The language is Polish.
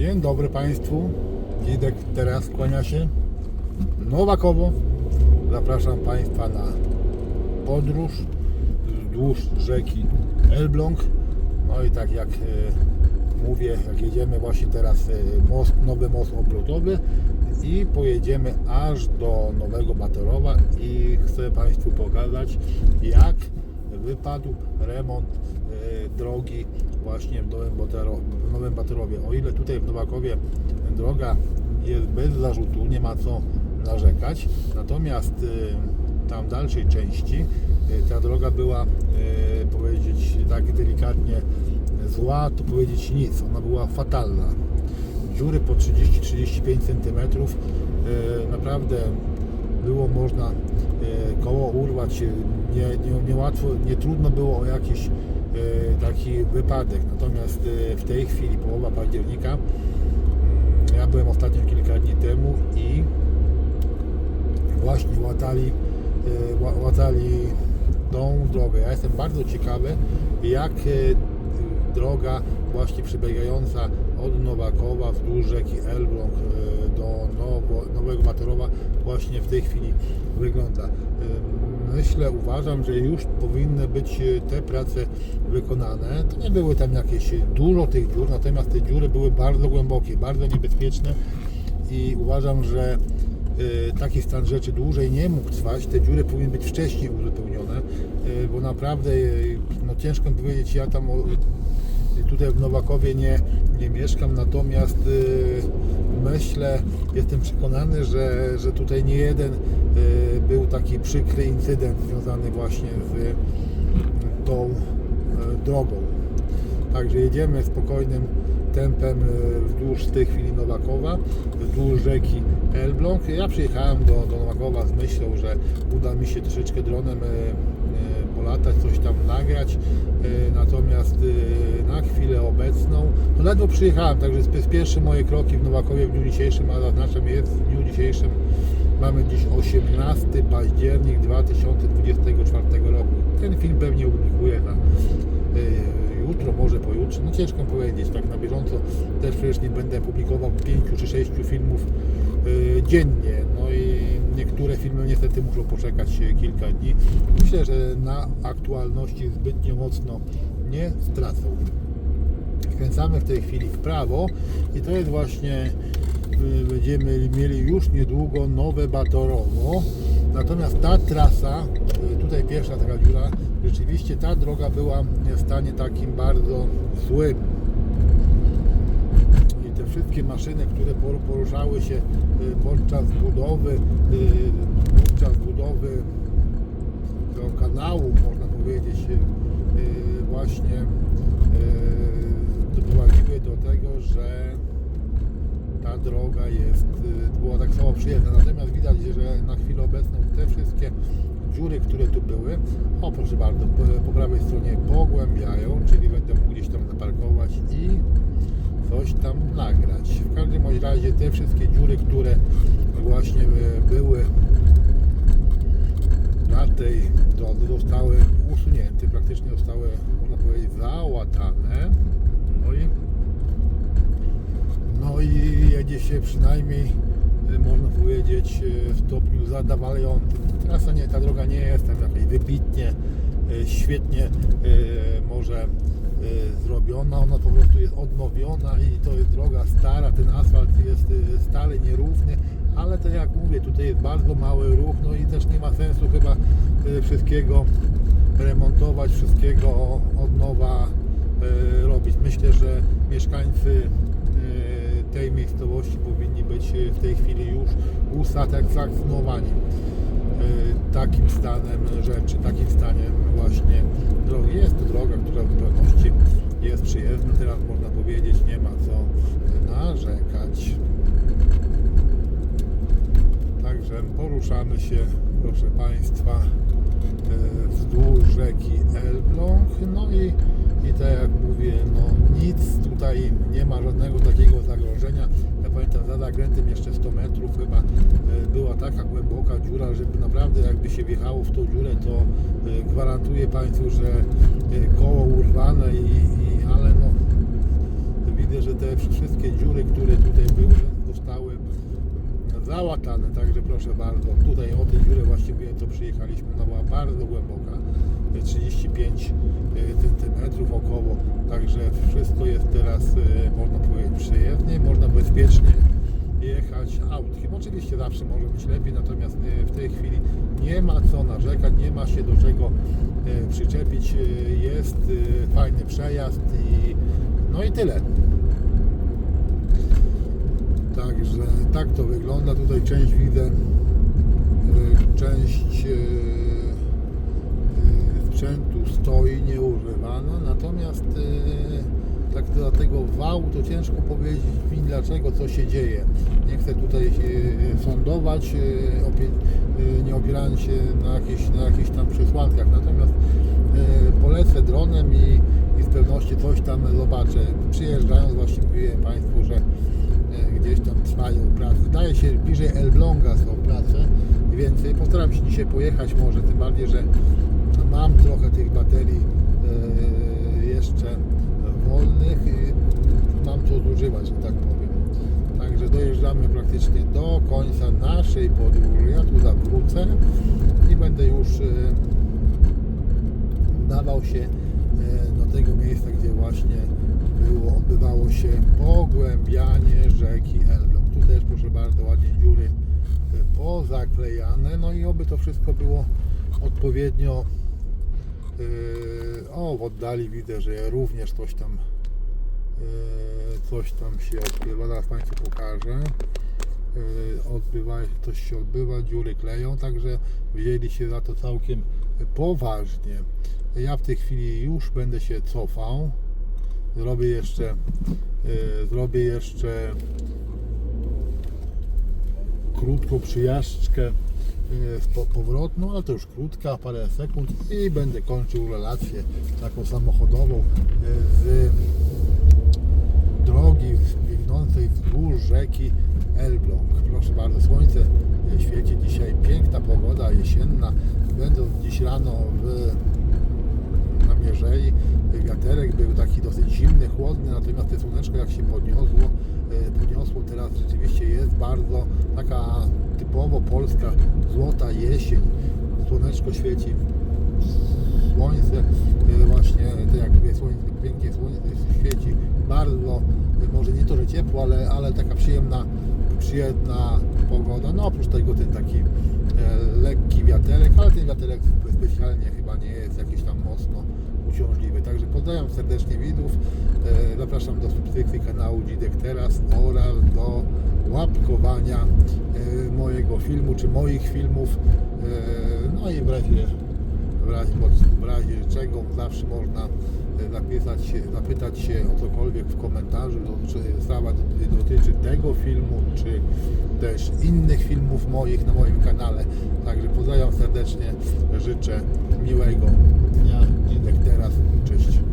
Dzień dobry Państwu. Dzidek teraz kłania się. Nowakowo. Zapraszam Państwa na podróż wzdłuż rzeki Elbląg. No i tak jak e, mówię, jak jedziemy właśnie teraz e, most, nowy most obrotowy i pojedziemy aż do Nowego Batorowa i chcę Państwu pokazać jak wypadł remont e, drogi właśnie w Nowym, Botero, Batorowie. O ile tutaj w Nowakowie droga jest bez zarzutu, nie ma co narzekać, natomiast e, tam dalszej części e, ta droga była, e, powiedzieć tak delikatnie, zła, to powiedzieć nic, ona była fatalna. Dziury po 30-35 cm, naprawdę było można koło urwać, nie, nie, nie łatwo, nie trudno było o jakiś e, taki wypadek. Natomiast e, w tej chwili, połowa października, mm, ja byłem ostatnio kilka dni temu i właśnie łatali, ła- łatali tą drogę. Ja jestem bardzo ciekawy, jak e, droga właśnie przebiegająca od Nowakowa wzdłuż rzeki Elbląg do Nowo, Nowego Matorowa właśnie w tej chwili wygląda. E, Myślę, uważam, że już powinny być e, te prace wykonane. To nie były tam jakieś dużo tych dziur, natomiast te dziury były bardzo głębokie, bardzo niebezpieczne i uważam, że e, taki stan rzeczy dłużej nie mógł trwać. Te dziury powinny być wcześniej uzupełnione, e, bo naprawdę e, no ciężko mi powiedzieć, ja tam tutaj w Nowakowie nie, nie mieszkam, natomiast e, myślę, jestem przekonany, że, że tutaj nie jeden e, był taki przykry incydent związany właśnie z tą e, drogą. Także jedziemy spokojnym tempem wzdłuż w tej chwili Nowakowa, wzdłuż rzeki Elbląg. Ja przyjechałem do, do Nowakowa z myślą, że uda mi się troszeczkę dronem polatać, coś tam nagrać. E, Natomiast e, na chwilę obecną, no ledwo przyjechałem, także sp- pierwsze moje kroki w Nowakowie w dniu dzisiejszym, a zaznaczam jest w dniu dzisiejszym Mamy dziś 18 październik 2024 roku. Ten film pewnie opublikuję na y, jutro, może pojutrze. No ciężko powiedzieć, tak na bieżąco też przecież nie będę publikował 5 czy 6 filmów dziennie. No i niektóre filmy niestety muszą poczekać kilka dni. Myślę, że na aktualności zbytnio mocno nie stracą. Skręcamy w tej chwili w prawo i to jest właśnie y, będziemy mieli już niedługo nowe Batorowo. Natomiast ta trasa y, tutaj pierwsza taka dziura rzeczywiście ta droga była w stanie takim bardzo złym wszystkie maszyny, które por- poruszały się y, podczas budowy y, podczas budowy tego kanału, można powiedzieć, y, właśnie doprowadziły do tego, że ta droga jest, była tak samo przyjemna. Natomiast widać, że na chwilę obecną te wszystkie dziury, które tu były, o proszę bardzo, po, po prawej stronie pogłębiają, czyli będę mógł gdzieś tam zaparkować i coś tam nagrać. W każdym razie te wszystkie dziury, które właśnie y, były na tej drodze zostały usunięte, praktycznie zostały, można powiedzieć, załatane. No i, no i jedzie się przynajmniej, y, można powiedzieć, y, w stopniu zadawalającym. Trasa nie, ta droga nie jest tam jakiejś wybitnie, świetnie może zrobiona, ona po prostu jest odnowiona i to jest droga stara, ten asfalt jest y, stale nierówny, ale to jak mówię, tutaj jest bardzo mały ruch, no i też nie ma sensu chyba y, wszystkiego remontować, wszystkiego od nowa y, robić. Myślę, że mieszkańcy tej miejscowości powinni być w tej chwili już usatysfakcjonowani takim stanem rzeczy, takim staniem właśnie drogi. Jest to droga, która w zupełności jest przyjezdna, teraz można powiedzieć, nie ma co narzekać. Także poruszamy się, proszę Państwa, e, wzdłuż rzeki Elbląg. No i, i tak jak mówię, no nic tutaj nie ma żadnego takiego zagrożenia. Ja pamiętam za zakrętem jeszcze 100 metrów chyba e, była taka głęboka dziura, żeby naprawdę jakby się wjechało w tą dziurę, to e, gwarantuję Państwu, że koło urwane i, i ale no widzę, że te wszystkie dziury, które tutaj były, zostały załatane, także proszę bardzo, tutaj o tę dziurę właściwie co przyjechaliśmy, ona była bardzo głęboka, 35 e, cm około, także wszystko jest teraz, e, można powiedzieć, przyjemnie, można bezpiecznie autkiem. Oczywiście zawsze może być lepiej, natomiast e, w tej chwili nie ma co narzekać, nie ma się do czego e, przyczepić, e, jest fajny przejazd i no i tyle. Także tak to wygląda. Tutaj część widzę, część sprzętu stoi nieużywana, natomiast tak do tego wału to ciężko powiedzieć mi dlaczego, co się dzieje. Nie chcę tutaj e, sądować, e, e, nie opierając się na jakichś, na tam przesłankach, natomiast polecę dronem i, i z pewnością coś tam zobaczę. Przyjeżdżając właśnie mówiłem Państwu, że gdzieś tam trwają prace. Wydaje się, bliżej Elbląga są prace, więc postaram się dzisiaj pojechać może, tym bardziej, że mam trochę tych baterii jeszcze wolnych i mam co zużywać, tak powiem. Także dojeżdżamy praktycznie do końca naszej podróży. Ja tu zawrócę i będę już e, dawał się e, do tego miejsca, gdzie właśnie było, odbywało się pogłębianie rzeki Elbląg. Tu też proszę bardzo ładnie dziury e, pozaklejane, no i oby to wszystko było odpowiednio o w oddali widzę, że również coś tam e, coś tam się odbywa, zaraz Państwu pokażę e, odbywa, coś się odbywa, dziury kleją, także wzięli się za to całkiem poważnie. Ja w tej chwili już będę się cofał. Zrobię jeszcze, zrobię jeszcze krótką przyjażdżkę po- powrotną, ale to już krótka, parę sekund i będę kończył relację taką samochodową e, z drogi biegnącej wzdłuż rzeki Elbląg. Proszę bardzo, słońce świeci dzisiaj, piękna pogoda jesienna. Będąc dziś rano w, na Mierzei, wiaterek był taki dosyć zimny, chłodny, natomiast te słoneczko jak się podniosło, e, podniosło teraz rzeczywiście jest bardzo taka typowo polska złota jesień. Słoneczko świeci, słońce, e, właśnie to jak mówię, słońce, pięknie słońce świeci, bardzo, e, może nie to, że ciepło, ale, ale taka przyjemna, przyjemna pogoda. No oprócz tego ten taki lekki wiaterek, ale ten wiaterek specjalnie chyba nie jest jakiś tam mocno pozdrawiam serdecznie widzów, e, zapraszam do subskrypcji kanału Dzidek Teraz oraz do łapkowania e, mojego filmu, czy moich filmów. E, no i w razie w razie, w razie czego zawsze można napisać zapytać się o cokolwiek w komentarzu, czy sprawa doty- dotyczy tego filmu, czy też innych filmów moich na moim kanale. Także pozdrawiam serdecznie, życzę miłego dnia. Dzidek teraz, cześć.